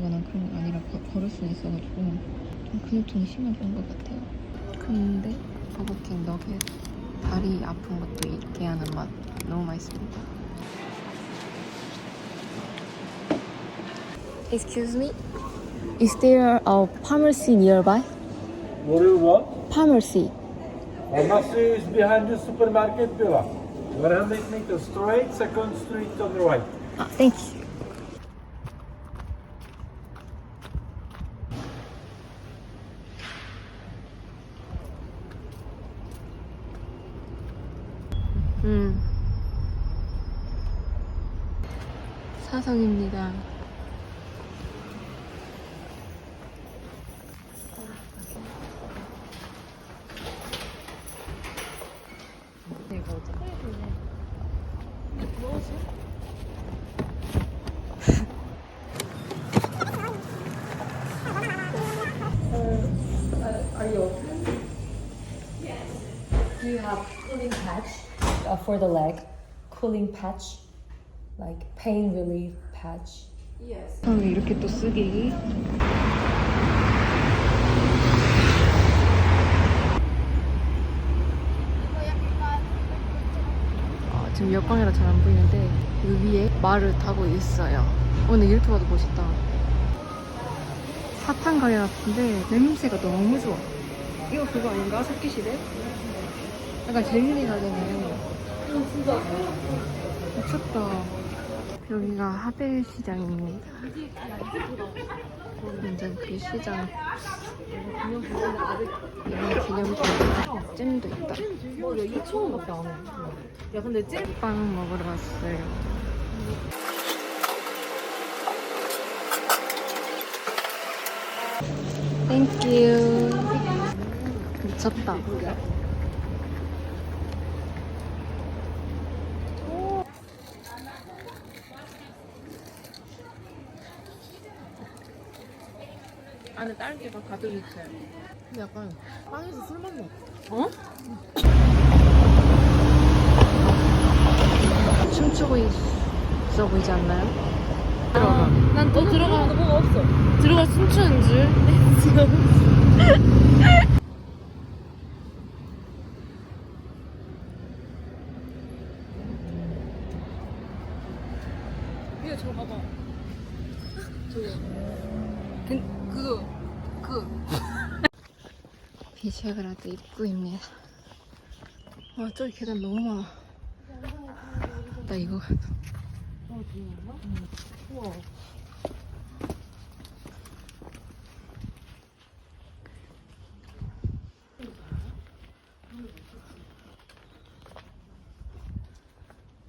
난 그런 게 아니라 거- 걸을 수 있어가지고 좀 근육통이 심해진 것 같아요. 근데 버거킹 너겟 다리 아픈 것도 잊게 하는 맛 너무 맛있습니다. Excuse me, is there a pharmacy nearby? What do you want? Pharmacy. Pharmacy is behind the supermarket pillar. 100 meters straight, second street on the right. 아, thank you. 음. 사성입니다. Do you have cooling patch uh, for the leg? Cooling patch, like pain relief patch. 처음에 이렇게 또 쓰기. 아, 지금 역광이라 잘 안 보이는데 이 위에 말을 타고 있어요. 어, 근데 이렇게 봐도 멋있다. 사탕 가게 같은데 냄새가 너무 좋아. 이거 그거 아닌가? 석기시대? 약간 젤리 가게네. 미쳤다. 여기가 하벨 시장입니다. 완전 그 시장. 이런 기념품 잼도 있다. 뭐, 야, 2,000원밖에 안 해. 야, 근데 찜? 빵 먹으러 왔어요. 땡큐. 미쳤다. 안에 딸기가 가득 있어요. 근데 약간 빵에서 술 맛나. 어? 춤추고 있어 보이지 않나요? 들어가. 난 또 들어가는 거 뭐가 없어. 들어가 춤추는 줄. 이거 저거 봐봐. 그, 그. 비셰그라드 입구입니다. 와, 저기 계단 너무 많아. 나 이거.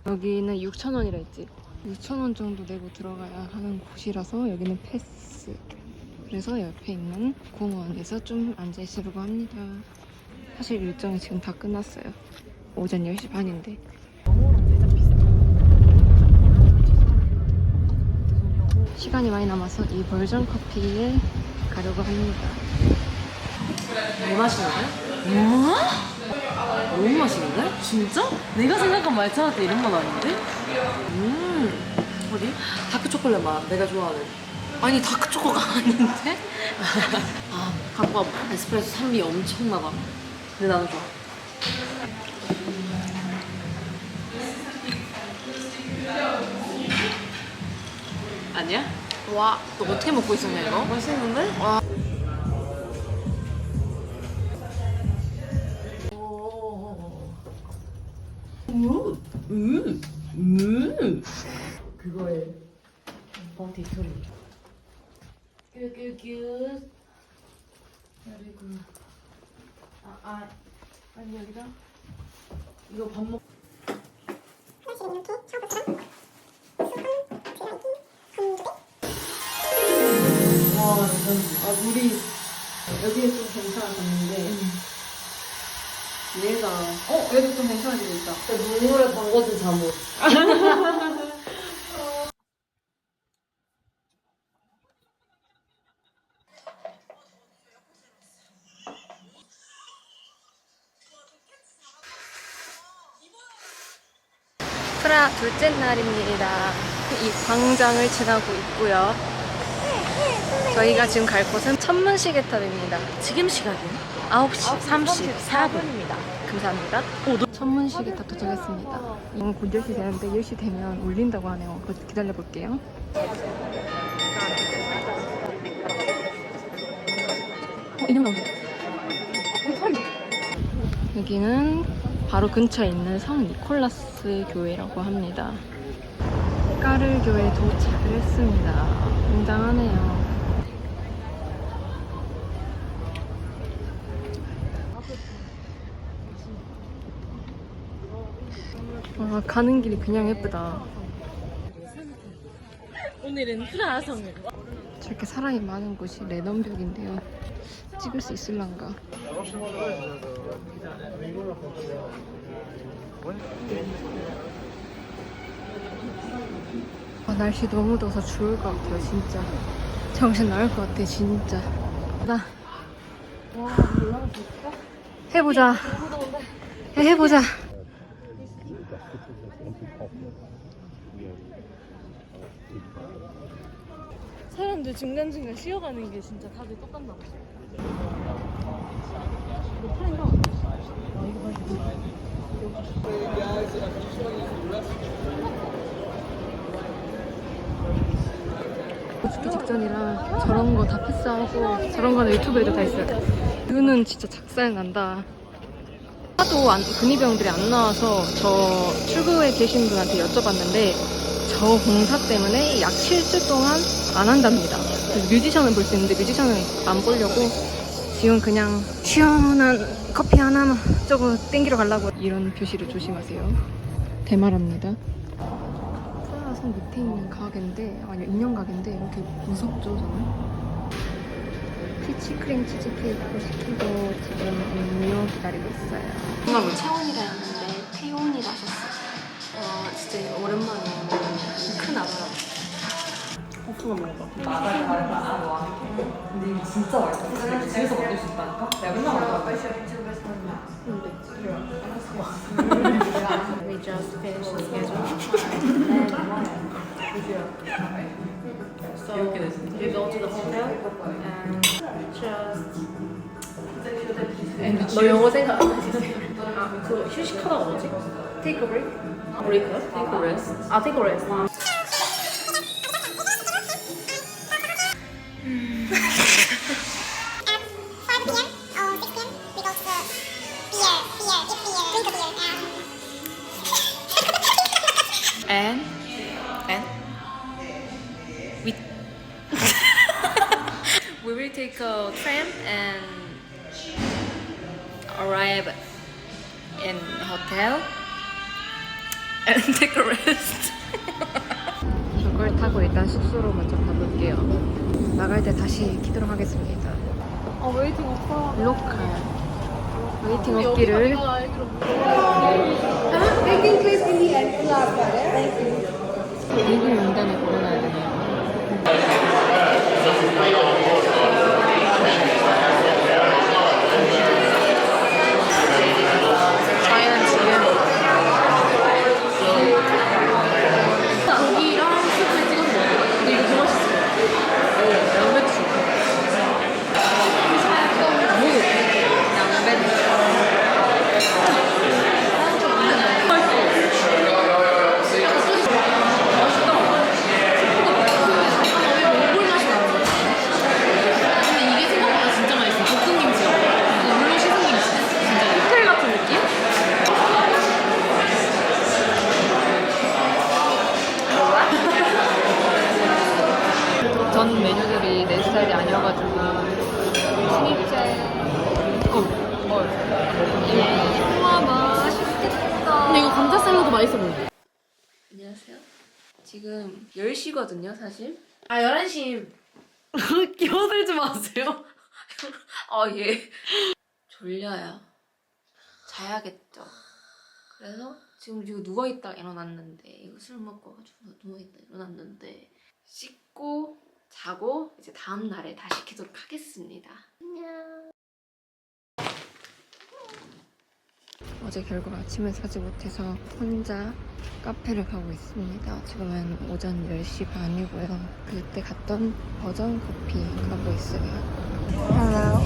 여기는 6,000원이라 했지. 6,000원 정도 내고 들어가야 하는 곳이라서 여기는 패스. 그래서 옆에 있는 공원에서 좀 앉아 있으려고 합니다. 사실 일정이 지금 다 끝났어요. 오전 10시 반인데. 시간이 많이 남아서 이 벌전 커피에 가려고 합니다. 뭐 마시는데? 뭐? 너무 맛있는데? 진짜? 내가 생각한 말차라떼 이런 맛 아닌데? 음. 어디? 다크 초콜릿 맛. 내가 좋아하는. 아니 다크 초코가 아닌데? 아 갖고 와봐. 에스프레소 산미 엄청나다. 근데 나는 좋아. 아니야? 와, 너 어떻게 먹고 있었냐, 이거? 맛있는데? 음, 음. 그거에 뻥튀 소리. 그리고 아, 아, 아니 여기다. 이거 밥 먹. 와, 완전 아 물이 여기에 좀 괜찮았는데 얘가 어, 얘도 좀 괜찮아지고 있다. 눈물에 담궈진 잠옷. 프라 둘째 날입니다. 이 광장을 지나고 있고요. 저희가 지금 갈 곳은 천문시계탑입니다. 지금 시각은 9시 34분입니다. 감사합니다. 천문시계탑 도착했습니다. 이건 곧 10시 되는데 10시 되면 울린다고 하네요. 그래서 기다려 볼게요. 어, 인형 나온다. 여기는 바로 근처에 있는 성 니콜라스 교회라고 합니다. 까를 교회에 도착을 했습니다. 굉장하네요. 아, 가는 길이 그냥 예쁘다. 오늘은 프라하성을 저렇게 사람이 많은 곳이 레넌벽인데요. 찍을 수 있을란가? 아, 날씨 너무 더워서 죽을 것 같아요, 진짜. 정신 나갈 것 같아, 진짜. 나. 해보자. 야, 해보자. 사람들 중간중간 쉬어가는 게 진짜 다들 똑같나 봐. 죽기 직전이라 저런 거 다 패스하고 저런 거는 유튜브에도 다 있어요. 이거는 진짜 작살 난다. 하도 안, 근위병들이 안 나와서 저 출구에 계신 분한테 여쭤봤는데 저 공사 때문에 약 7주 동안 안 한답니다. 뮤지션은 볼수 있는데 뮤지션은 안 보려고 지금 그냥 시원한 커피 하나만 저거 땡기러 가려고 이런 표시를 조심하세요. 대말합니다. 프라하성 밑에 있는 가게인데 아니 인형 가게인데 이렇게 무섭죠 저는 피치크림 치즈케이크 시키고 지금 음료 기다리고 있어요 정말 뭐 채원이라 했는데 태원이라 하셨어요 와 진짜 오랜만이에요 큰 아바라 호프가 먹어봐. 근데 이거 진짜 맛있어. 집에서 먹을 수 있다니까? 내가 맨날 먹어. We just finished the schedule So 이렇게 됐어. we go to the hotel and just 너 영어 생각 안 나지? 아, 그 휴식하다가 뭐지? take a break 브레이크? 테이크 레스트. 아 take a rest hotel and take a rest. 저걸 타고 일단 숙소로 먼저 가볼게요. 나갈 때 다시 키도록 하겠습니다. 아, 웨이팅 오빠. 로컬 웨이팅 업기를 미국 명단에 걸어놔야 되네요. 저희는 지금 고기랑 스프에 찍어서 먹어. 근데 이거 더 맛있어. 양배추. 양배추 몽골 맛이 나는 거야. 근데 이게 생각보다 진짜 맛있어. 볶은 김치가. 물론 씻은 김치. 진짜 호텔 같은 느낌? 전 메뉴들이 내 스타일이 아니어가지고 신입제 어, 뭘? 와 맛있겠다 근데 이거 감자 샐러드 맛있어 보여. 안녕하세요 지금 10시거든요 사실. 아, 11시. 끼어들지 마세요. 아 예. 졸려요. 자야겠죠. 그래서 지금 이거 누워있다 일어났는데 이거 술 먹고 가지고 누워있다 일어났는데 씻고 자고 이제 다음 날에 다시 키도록 하겠습니다. 안녕 어제 결국 아침을 사지 못해서 혼자 카페를 가고 있습니다. 지금은 오전 10시 반이고요. 그때 갔던 버전 커피 가고 있어요. Hello.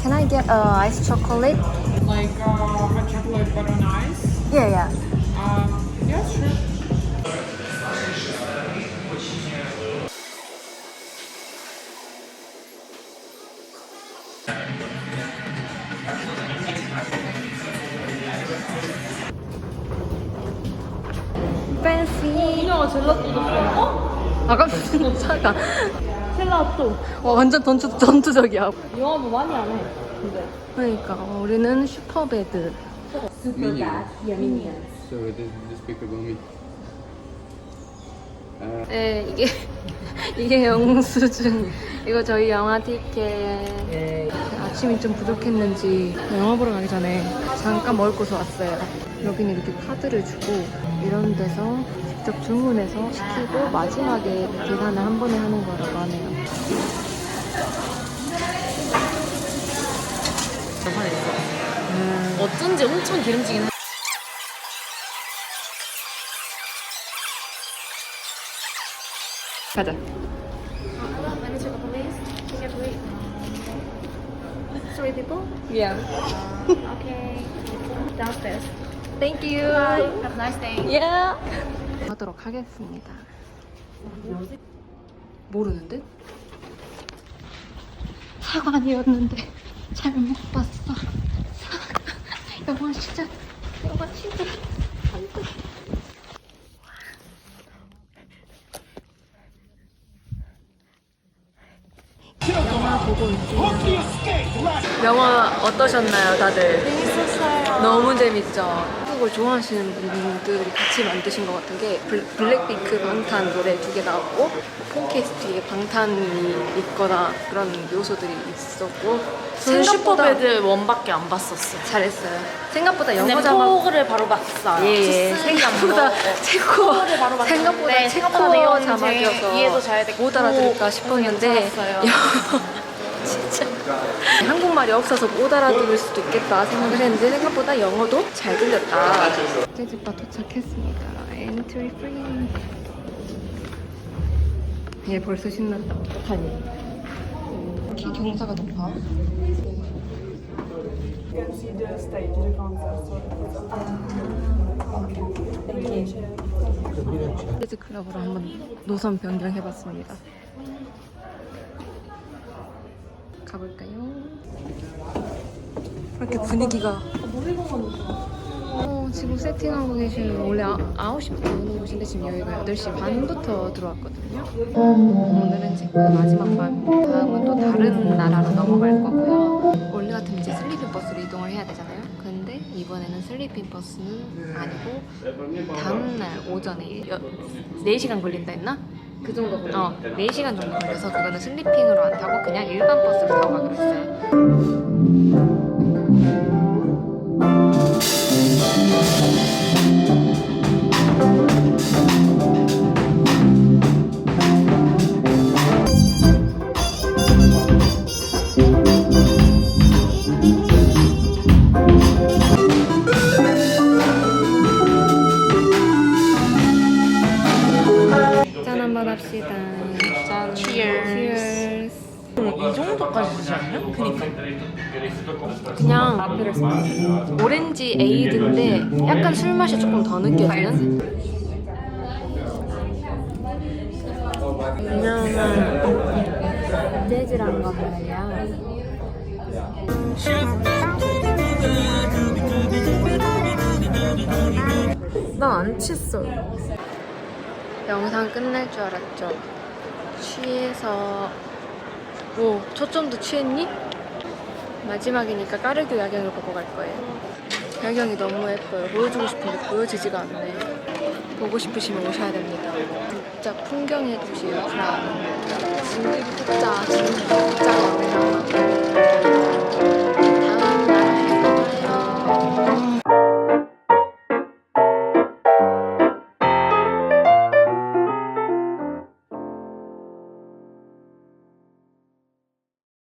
Can I get a ice chocolate? Like uh, hot chocolate but on ice? Yeah, yeah. Um, yeah, sure. Fancy. 그녀가 젤라또도 어? 아까 무슨 차가 젤라또. 와, 완전 전투, 전투적이야. 영화 뭐 많이 안 해. 근데. 그러니까 어, 우리는 슈퍼배드. Super bad. Yeah, minions. So this despicable me. 네, 이게 이게 영수증. 이거 저희 영화 티켓. 예. 아침이 좀 부족했는지 영화 보러 가기 전에 잠깐 먹을 곳에 왔어요. 여기는 이렇게 카드를 주고 이런 데서 직접 주문해서 시키고 마지막에 계산을 한 번에 하는 거라고 하네요. 저번에 있어. 음. 어쩐지 엄청 기름지긴 해. 가자. Three people? Yeah. Okay. Downstairs. Thank you. Have a nice day. Yeah. 하도록 하겠습니다. 모르는데? 사관이었는데 잘못 봤어. 영화 진짜 영화 진짜 안 돼. 영화 보고 있지. 영화 어떠셨나요, 다들? 재밌었어요. 너무 재밌죠. 한국을 좋아하시는 분들이 같이 만드신 것 같은 게 블- 블랙핑크 방탄 노래 두 개 나왔고 폰캐스트에 방탄이 있거나 그런 요소들이 있었고 생각보다 슈퍼배드 원밖에 안 봤었어. 잘했어요. 생각보다 근데 영어 자막 포그를 바로 봤어요. 예, 예. 생각보다 포그를 바로 봤는데 생각보다 생각보다 체코 내용은 자막이어서 제 이해도 잘 됐고 못 알아들을까 싶었는데 진짜 한국말이 없어서 못 알아들을 수도 있겠다 생각을 했는데 생각보다 영어도 잘 들렸다. 재즈바 도착했습니다. 엔트리 프리. 얘 벌써 신났다. 어떡하니? 키 경사가 높아. 재즈 클럽으로 한번 노선 변경해봤습니다. 가볼까요? 이렇게 분위기가 어, 지금 세팅하고 계시는 원래 아, 9시부터 오는 곳인데 지금 여기가 8시 반부터 들어왔거든요. 오늘은 제 거의 마지막 밤. 다음은 또 다른 나라로 넘어갈 거고요. 원래 같으면 이제 슬리핑 버스로 이동을 해야 되잖아요. 근데 이번에는 슬리핑 버스는 아니고 다음날 오전에 여, 4시간 걸린다 했나? 그 정도 걸려. 어, 4시간 정도 걸려서 그거는 슬리핑으로 안 타고 그냥 일반 버스를 타고 가기로 했어요. 오렌지 에이드인데 약간 술 맛이 조금 더 느껴지는? 왜냐면 재즈란 거 말이야. 난안 취했어. 영상 끝날 줄 알았죠. 취해서 오 초점도 취했니? 마지막이니까 까르교 야경을 보고 갈 거예요. 야경이 너무 예뻐요. 보여주고 싶은데 보여지지가 않네. 보고 싶으시면 오셔야 됩니다. 진짜 풍경의 도시예요. 진짜 진짜 영상.